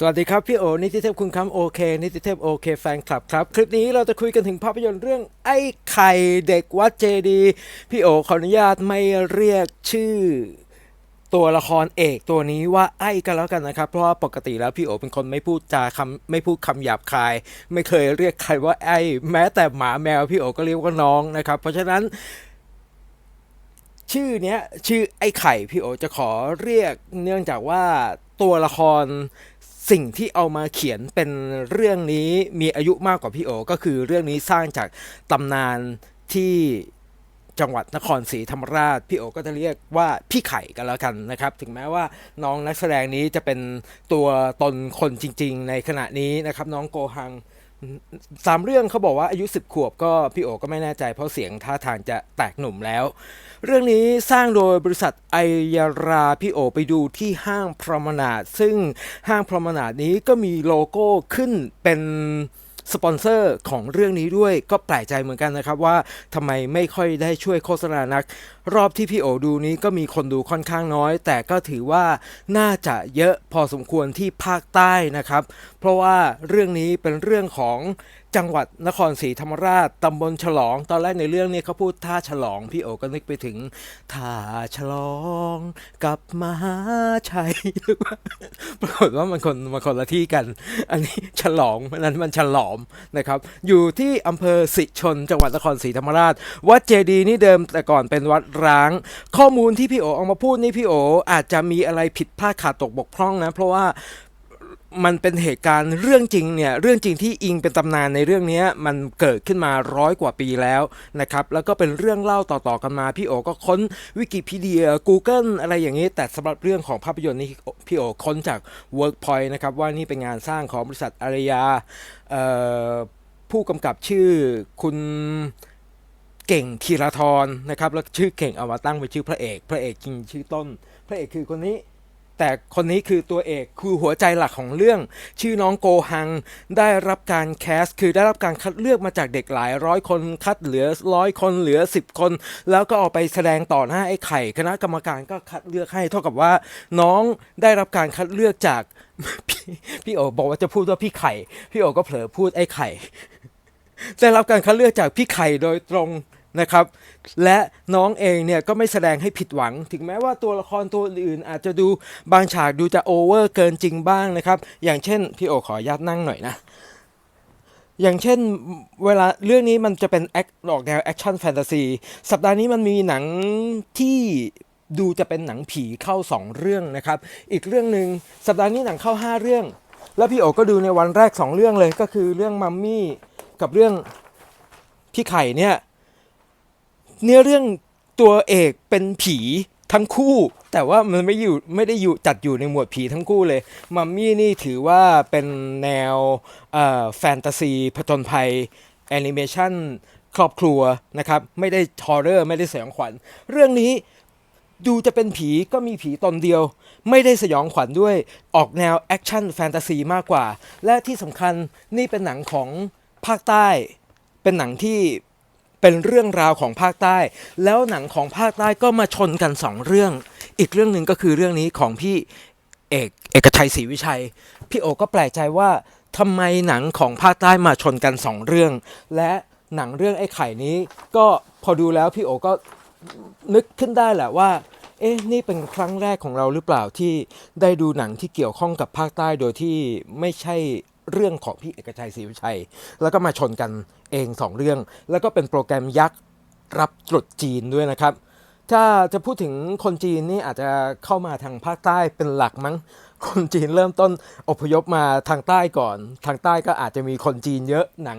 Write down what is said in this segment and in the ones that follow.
สวัสดีครับ พี่โอ นิติเทพคุณคำโอเค นิติเทพโอเคแฟนคลับครับ คลิปนี้เราจะคุยกันถึงภาพยนตร์เรื่องไอ้ไข่เด็กวัดเจดี พี่โอขออนุญาตไม่เรียกชื่อตัวละครเอกตัวนี้ว่าไอ้กันแล้วกันนะครับ เพราะว่าปกติแล้วพี่โอเป็นคนไม่พูดจาคำไม่พูดคำหยาบคาย ไม่เคยเรียกใครว่าไอ้ แม้แต่หมาแมวพี่โอก็เรียกว่าน้องนะครับ เพราะฉะนั้นชื่อเนี้ยชื่อไอ้ไข่พี่โอจะขอเรียกเนื่องจากว่าตัวละคร สิ่งที่เอามาเขียนเป็นเรื่องนี้มีอายุมากกว่าพี่โอ ก็คือเรื่องนี้สร้างจากตำนานที่จังหวัดนครศรีธรรมราช พี่โอก็จะเรียกว่าพี่ไข่กันแล้วกันนะครับ ถึงแม้ว่าน้องนักแสดงนี้จะเป็นตัวตนคนจริง ๆ ในขณะนี้นะครับ น้องโกหัง สามเรื่องเขาบอกว่าอายุ 10 ขวบก็พี่โอก็ไม่แน่ใจเพราะเสียงท่าทางจะแตกหนุ่มแล้ว เรื่องนี้สร้างโดยบริษัทไอยาราพี่โอไปดูที่ห้างพรมนาดซึ่งห้างพรมนาดนี้ก็มีโลโก้ขึ้นเป็น สปอนเซอร์ของเรื่องนี้ด้วยก็แปลกใจเหมือนกันนะครับว่าทำไมไม่ค่อยได้ช่วยโฆษณานัก รอบที่พี่โอดูนี้ก็มีคนดูค่อนข้างน้อย แต่ก็ถือว่าน่าจะเยอะพอสมควรที่ภาคใต้นะครับ เพราะว่าเรื่องนี้เป็นเรื่องของจังหวัดนครศรีธรรมราชตำบลฉลอง ตอนแรกในเรื่องนี้เขาพูดท่าฉลอง พี่โอก็นึกไปถึงท่าฉลองกับมหาชัย ปรากฏว่ามันคนมันคนละที่กัน อันนี้ฉลองอันนั้นมันฉลอมนะครับ อยู่ที่อำเภอสิชน จังหวัดนครศรีธรรมราช วัดเจดีย์นี่เดิมแต่ก่อนเป็นวัดร้าง ข้อมูลที่พี่โอเอามาพูดนี่พี่โออาจจะมีอะไรผิดพลาดขาดตกบกพร่องนะ เพราะว่า มันเป็นเหตุการณ์เรื่องจริงเนี่ยเรื่องจริงที่อิงเป็นตำนานในเรื่องนี้มันเกิดขึ้นมาร้อยกว่าปีแล้วนะครับแล้วก็เป็นเรื่องเล่าต่อๆกันมา พี่โอก็ค้นวิกิพีเดีย Google อะไรอย่างนี้ แต่สำหรับเรื่องของภาพยนตร์นี้พี่โอค้นจาก Workpoint นะครับว่านี่เป็นงานสร้างของบริษัทอารยาผู้กำกับชื่อคุณเก่งธีรทรนะครับแล้วชื่อเก่งเอามาตั้งเป็นชื่อพระเอก พระเอกจริงชื่อต้น พระเอกคือคนนี้ แต่คนนี้คือตัวเอกคือหัวใจหลักของเรื่อง ชื่อน้องโกฮัง ได้รับการแคสคือได้รับการคัดเลือกมาจากเด็กหลายร้อยคนคัดเหลือร้อยคนเหลือ 10 คน แล้วก็เอาไปแสดงต่อหน้าไอ้ไข่ คณะกรรมการก็คัดเลือกให้ เท่ากับว่าน้องได้รับการคัดเลือกจากพี่พี่โอบอกว่าจะพูดว่าพี่ไข่ พี่โอก็เผลอพูดไอ้ไข่ได้รับการคัดเลือกจากพี่ไข่โดยตรง นะครับ และน้องเองเนี่ยก็ไม่แสดงให้ผิดหวัง ถึงแม้ว่าตัวละครตัวอื่นอาจจะดูบางฉากดูจะโอเวอร์เกินจริงบ้างนะครับ อย่างเช่นพี่โอขออนุญาตนั่งหน่อยนะอย่างเช่นเวลาเรื่องนี้มันจะเป็นแอคออกแนวแอคชั่นแฟนตาซีสัปดาห์นี้มันมีหนังที่ดูจะเป็นหนังผีเข้า 2 เรื่องนะครับ อีกเรื่องหนึ่งสัปดาห์นี้หนังเข้า 5 เรื่อง แล้วพี่โอก็ดูในวันแรก 2 เรื่องเลยก็คือเรื่องมัมมี่กับเรื่องพี่ไข่เนี่ย เนื้อเรื่องตัวเอกเป็นผีทั้งคู่ แต่ว่ามันไม่อยู่ไม่ได้อยู่จัดอยู่ในหมวดผีทั้งคู่เลยมัมมี่นี่ถือว่าเป็นแนวแฟนตาซีผจญภัยแอนิเมชันครอบครัวนะครับ ไม่ได้ฮอร์เรอร์ ไม่ได้สยองขวัญ เรื่องนี้ดูจะเป็นผีก็มีผีตนเดียว ไม่ได้สยองขวัญด้วยออกแนวแอคชั่นแฟนตาซีมากกว่า และที่สำคัญนี่เป็นหนังของภาคใต้ เป็นหนังที่ เป็นเรื่องราวของภาคใต้ แล้วหนังของภาคใต้ก็มาชนกันสองเรื่อง อีกเรื่องหนึ่งก็คือเรื่องนี้ของพี่เอกเอกชัยศรีวิชัย พี่โอก็แปลกใจว่าทำไมหนังของภาคใต้มาชนกันสองเรื่อง และหนังเรื่องไอ้ไข่นี้ ก็พอดูแล้วพี่โอก็นึกขึ้นได้แหละว่า เอ๊ะนี่เป็นครั้งแรกของเราหรือเปล่าที่ได้ดูหนังที่เกี่ยวข้องกับภาคใต้โดยที่ไม่ใช่เรื่องของพี่เอกชัยศรีวิชัย แล้วก็มาชนกัน เองสองเรื่อง แล้วก็เป็นโปรแกรมยักษ์รับตรุษจีนด้วยนะครับ ถ้าจะพูดถึงคนจีนนี่อาจจะเข้ามาทางภาคใต้เป็นหลักมั้ง คนจีนเริ่มต้นอพยพมาทางใต้ก่อน ทางใต้ก็อาจจะมีคนจีนเยอะหนัง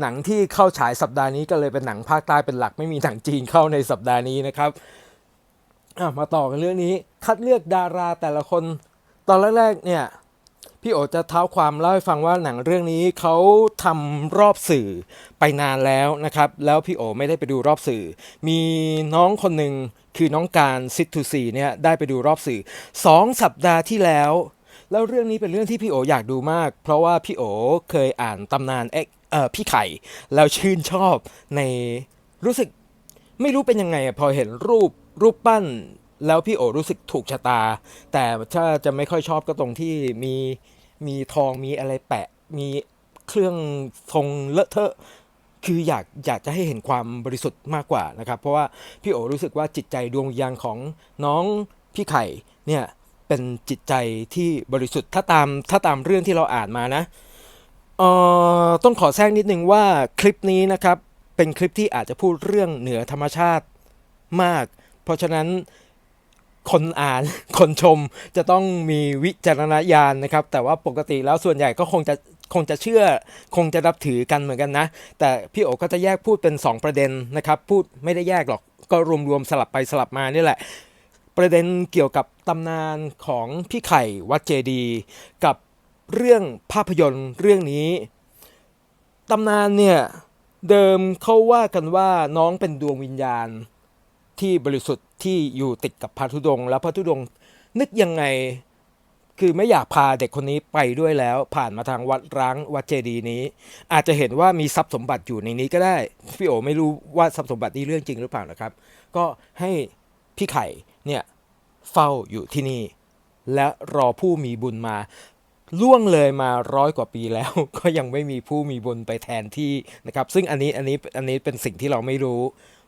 หนังที่เข้าฉายสัปดาห์นี้ก็เลยเป็นหนังภาคใต้เป็นหลักไม่มีหนังจีนเข้าในสัปดาห์นี้นะครับมาต่อกันเรื่องนี้คัดเลือกดาราแต่ละคน ตอนแรกๆเนี่ย พี่โอจะเท้าความเล่าให้ฟังว่าหนังเรื่องนี้เขาทำรอบสื่อไปนานแล้วนะครับ แล้วพี่โอไม่ได้ไปดูรอบสื่อ มีน้องคนหนึ่งคือน้องการซิทูซีเนี่ยได้ไปดูรอบสื่อสองสัปดาห์ที่แล้ว แล้วเรื่องนี้เป็นเรื่องที่พี่โออยากดูมาก เพราะว่าพี่โอเคยอ่านตำนานเอ็กเอ่อพี่ไข่แล้วชื่นชอบในรู้สึกไม่รู้เป็นยังไงพอเห็นรูปรูปปั้นแล้วพี่โอรู้สึกถูกชะตา แต่ถ้าจะไม่ค่อยชอบก็ตรงที่มี มีทองมีอะไรแปะ มีเครื่องทรงเลอะเทอะ คืออยากอยากจะให้เห็นความบริสุทธิ์มากกว่านะครับ เพราะว่าพี่โอรู้สึกว่าจิตใจดวงวิญญาณของน้องพี่ไข่เนี่ยเป็นจิตใจที่บริสุทธิ์ถ้าตามถ้าตามเรื่องที่เราอ่านมานะเอ่อต้องขอแทรกนิดนึงว่าคลิปนี้นะครับเป็นคลิปที่อาจจะพูดเรื่องเหนือธรรมชาติมาก เพราะฉะนั้น คนอ่านคนชมจะต้องมีวิจารณญาณนะครับ แต่ว่าปกติแล้วส่วนใหญ่ก็คงจะคงจะเชื่อคงจะรับถือกันเหมือนกันนะ แต่พี่โอก็จะแยกพูดเป็น 2 ประเด็นนะครับ พูดไม่ได้แยกหรอกก็รวมๆสลับไปสลับมานี่แหละ ประเด็นเกี่ยวกับตำนานของพี่ไข่วัดเจดีย์กับเรื่องภาพยนตร์เรื่องนี้ตำนานเนี่ยเดิมเขาว่ากันว่าน้องเป็นดวงวิญญาณ ที่บริสุทธิ์ที่อยู่ติดกับพระธุดงค์แล้วพระธุดงค์นึกยังไงคือไม่อยากพาเด็กคนนี้ไปด้วยแล้ว ผ่านมาทางวัดร้างวัดเจดีย์นี้ อาจจะเห็นว่ามีทรัพย์สมบัติอยู่ในนี้ก็ได้ พี่โอไม่รู้ว่าทรัพย์สมบัตินี้เรื่องจริงหรือเปล่านะครับ ก็ให้พี่ไข่เนี่ยเฝ้าอยู่ที่นี่ และรอผู้มีบุญมาล่วงเลยมาร้อยกว่าปีแล้ว ก็ยังไม่มีผู้มีบุญไปแทนที่นะครับ ซึ่งอันนี้อันนี้อันนี้เป็นสิ่งที่เราไม่รู้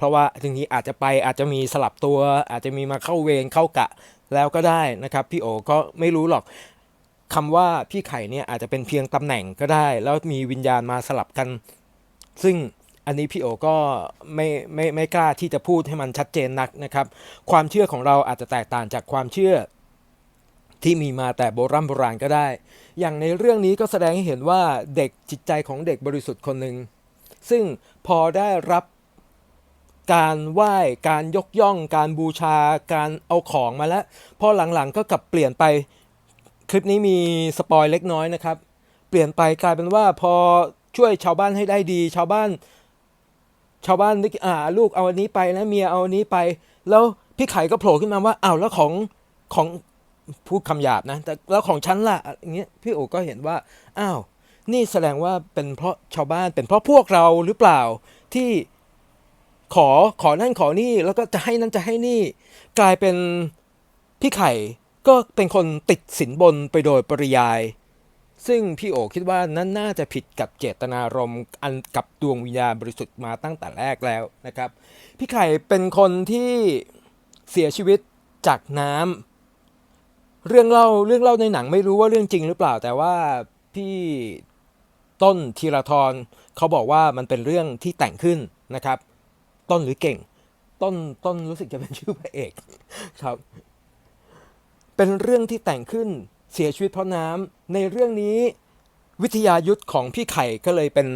เพราะว่าทีนี้อาจจะไปอาจจะมีสลับตัว อาจจะมีมาเข้าเวรเข้ากะแล้วก็ได้นะครับ พี่โอก็ไม่รู้หรอกคำว่าพี่ไข่เนี่ยอาจจะเป็นเพียงตำแหน่งก็ได้ แล้วมีวิญญาณมาสลับกัน ซึ่งอันนี้พี่โอก็ไม่ไม่ไม่กล้าที่จะพูดให้มันชัดเจนนักนะครับ ความเชื่อของเราอาจจะแตกต่างจากความเชื่อที่มีมาแต่โบรโบราณก็ได้ อย่างในเรื่องนี้ก็แสดงให้เห็นว่าเด็กจิตใจของเด็กบริสุทธิ์คนหนึ่ง ซึ่งพอได้รับ การไหว้การยกย่อง การบูชาการเอาของมาแล้วพอหลังๆก็กลับเปลี่ยนไปคลิปนี้มีสปอยเล็กน้อยนะครับ เปลี่ยนไปกลายเป็นว่าพอช่วยชาวบ้านให้ได้ดี ชาวบ้าน ชาวบ้านนึกอ่าลูกเอาอันนี้ไปนะเมียเอาอันนี้ไป แล้วพี่ไข่ก็โผล่ขึ้นมาว่าอ้าวแล้วของของพูดคำหยาบนะแต่แล้วของฉันล่ะอย่างเงี้ยพี่โอก็เห็นว่าอ้าวนี่แสดงว่าเป็นเพราะชาวบ้านเป็นเพราะพวกเราหรือเปล่าที่ ขอขอนั่นขอนี่แล้วก็จะให้นั่นจะให้นี่ กลายเป็นพี่ไข่ก็เป็นคนติดสินบนไปโดยปริยาย ซึ่งพี่โอคิดว่านั่นน่าจะผิดกับเจตนารมณ์อันกับดวงวิญญาณบริสุทธิ์มาตั้งแต่แรกแล้วนะครับ พี่ไข่เป็นคนที่เสียชีวิตจากน้ำเรื่องเล่าเรื่องเล่าในหนังไม่รู้ว่าเรื่องจริงหรือเปล่า แต่ว่าพี่ต้นธีรทรเขาบอกว่ามันเป็นเรื่องที่แต่งขึ้นนะครับ ต้นหรือเก่ง ต้นต้นรู้สึกจะเป็นชื่อพระเอกครับ เป็นเรื่องที่แต่งขึ้นเสียชีวิตเพราะน้ำในเรื่องนี้วิทยายุทธของพี่ไข่ก็เลยเป็น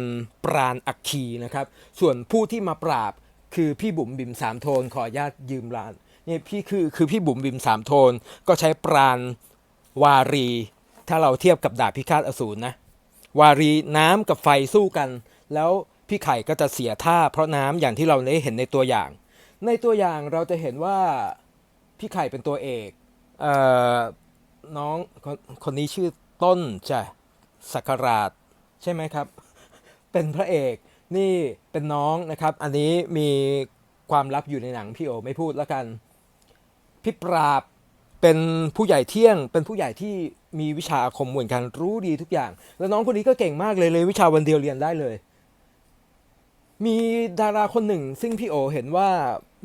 ปราณอัคคีนะครับ ส่วนผู้ที่มาปราบคือพี่บุ๋มบิมสามโทนขอญาตยืมลานนี่พี่คือคือพี่บุ๋มบิมสามโทนก็ใช้ปราณวารี ถ้าเราเทียบกับดาบพิฆาตอสูรนะ วารีน้ำกับไฟสู้กัน แล้ว พี่ไข่ก็จะเสียท่าเพราะน้ำอย่างที่เราได้เห็นในตัวอย่าง ในตัวอย่างเราจะเห็นว่าพี่ไข่เป็นตัวเอกเอ่อน้องคนคนนี้ชื่อต้นจ้ะสักราชใช่ไหมครับ เป็นพระเอกนี่เป็นน้องนะครับ อันนี้มีความลับอยู่ในหนังพี่โอไม่พูดแล้วกันพี่ปราบเป็นผู้ใหญ่เที่ยง เป็นผู้ใหญ่ที่มีวิชาอาคมเหมือนกันรู้ดีทุกอย่าง แล้วน้องคนนี้ก็เก่งมากเลยเลยวิชาวันเดียวเรียนได้เลย มีดาราคนหนึ่ง ซึ่งพี่โอเห็นว่า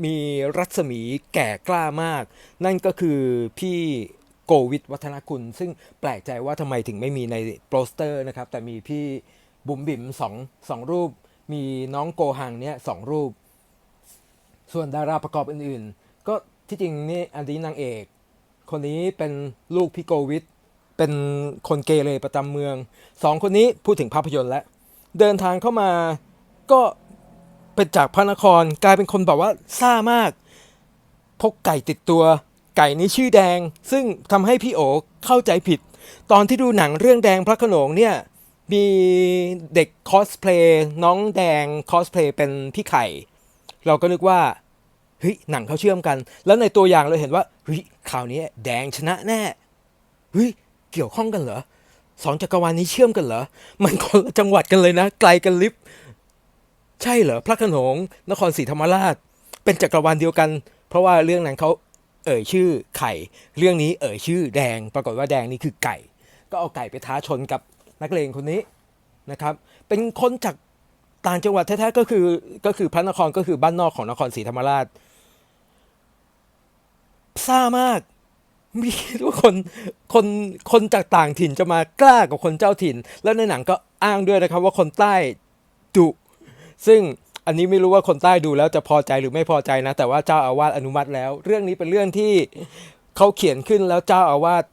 มีรัศมีแก่กล้ามาก นั่นก็คือพี่โกวิทวัฒนคุณ ซึ่งแปลกใจว่าทำไมถึงไม่มีในโปสเตอร์นะครับ แต่มีพี่บุ๋มบิ๋มสองสองรูป มีน้องโกหังเนี่ยสองรูป ส่วนดาราประกอบอื่นๆ ก็ที่จริงนี่อันนี้นางเอก คนนี้เป็นลูกพี่โกวิทเป็นคนเกเรประจำเมืองสองคนนี้พูดถึงภาพยนตร์แล้วเดินทางเข้ามา ก็เป็นจากพระนครกลายเป็นคนแบบว่าซ่ามาก พกไก่ติดตัว ไก่นี้ชื่อแดง ซึ่งทำให้พี่โอเข้าใจผิด ตอนที่ดูหนังเรื่องแดงพระโขนงเนี่ยมีเด็กคอสเพลย์น้องแดงคอสเพลย์เป็นพี่ไข่ เราก็นึกว่าเฮ้ยหนังเขาเชื่อมกัน แล้วในตัวอย่างเราเห็นว่าเฮ้ยคราวนี้แดงชนะแน่เฮ้ยเกี่ยวข้องกันเหรอสองจักรวาลนี้เชื่อมกันเหรอ มันคนละจังหวัดกันเลยนะ ไกลกันลิฟ ใช่เหรอพระขนงนครศรีธรรมราช เป็นจักรวาลเดียวกัน เพราะว่าเรื่องนั้นเขาเอ่ยชื่อไข่ เรื่องนี้เอ่ยชื่อแดง ปรากฏว่าแดงนี่คือไก่ ก็เอาไก่ไปท้าชนกับนักเลงคนนี้นะครับ เป็นคนจากต่างจังหวัดแท้ๆก็คือก็คือพระนครก็คือบ้านนอกของนครศรีธรรมราชซ่ามากมีคิดว่าคนคนคนจากต่างถิ่นจะมากล้ากับคนเจ้าถิ่น แล้วในหนังก็อ้างด้วยนะครับว่าคนใต้ดุ ซึ่งอันนี้ไม่รู้ว่าคนใต้ดูแล้วจะพอใจหรือไม่พอใจนะ แต่ว่าเจ้าอาวาสอนุมัติแล้ว เรื่องนี้เป็นเรื่องที่เขาเขียนขึ้นแล้วเจ้าอาวาส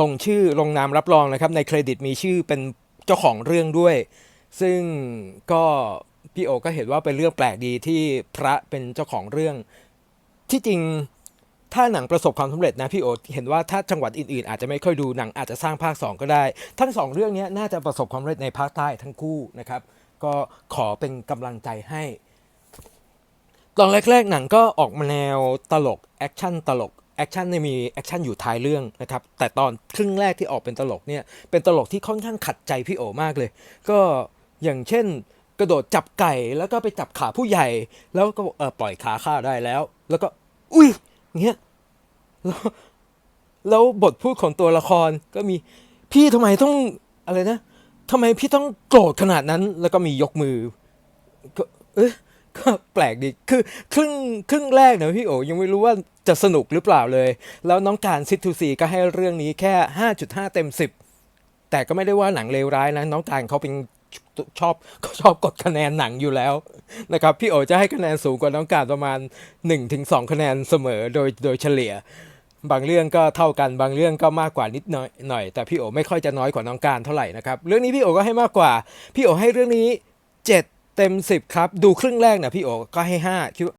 ลงชื่อลงนามรับรองนะครับ ในเครดิตมีชื่อเป็นเจ้าของเรื่องด้วย ซึ่งก็พี่โอก็เห็นว่าเป็นเรื่องแปลกดีที่พระเป็นเจ้าของเรื่อง ที่จริงถ้าหนังประสบความสำเร็จนะพี่โอเห็นว่าถ้าจังหวัดอื่นๆ อาจจะไม่ค่อยดูหนังอาจจะสร้างภาค 2 ก็ได้ ทั้งสองเรื่องนี้น่าจะประสบความสำเร็จในภาคใต้ทั้งคู่นะครับ ก็ขอเป็นกำลังใจให้ ตอนแรกๆหนังก็ออกมาแนวตลกแอคชั่นตลกแอคชั่นเนี่ยมีแอคชั่นอยู่ท้ายเรื่องนะครับ แต่ตอนครึ่งแรกที่ออกเป็นตลกเนี่ย เป็นตลกที่ค่อนข้างขัดใจพี่โอมากเลย ก็อย่างเช่น กระโดดจับไก่แล้วก็ไปจับขาผู้ใหญ่ แล้วก็เออปล่อยขาข้าได้แล้ว แล้วก็อุ้ยเงี้ยแล้วแล้วบทพูดของตัวละครก็มีพี่ทำไมต้องอะไรนะ ทำไมพี่ต้องโกรธขนาดนั้น แล้วก็มียกมือก็เอ๊ะก็แปลกดีคือครึ่งครึ่งแรกเนี่ยพี่โอยังไม่รู้ว่าจะสนุกหรือเปล่าเลย แล้วน้องการซิทูซีก็ให้เรื่องนี้แค่ 5.5 เต็ม 10 แต่ก็ไม่ได้ว่าหนังเลวร้ายนะ น้องการเขาเป็นชอบเขาชอบกดคะแนนหนังอยู่แล้วนะครับพี่โอจะให้คะแนนสูงกว่าน้องการประมาณ 1-2 คะแนนเสมอโดยโดยเฉลี่ย บางเรื่องก็เท่ากันบางเรื่องก็มากกว่านิดหน่อยหน่อย แต่พี่โอไม่ค่อยจะน้อยกว่าน้องการเท่าไหร่นะครับเรื่องนี้พี่โอก็ให้มากกว่า พี่โอให้เรื่องนี้ 7 เต็ม 10 ครับ ดูครึ่งแรกเนี่ยพี่โอก็ให้ 5 คิดว่า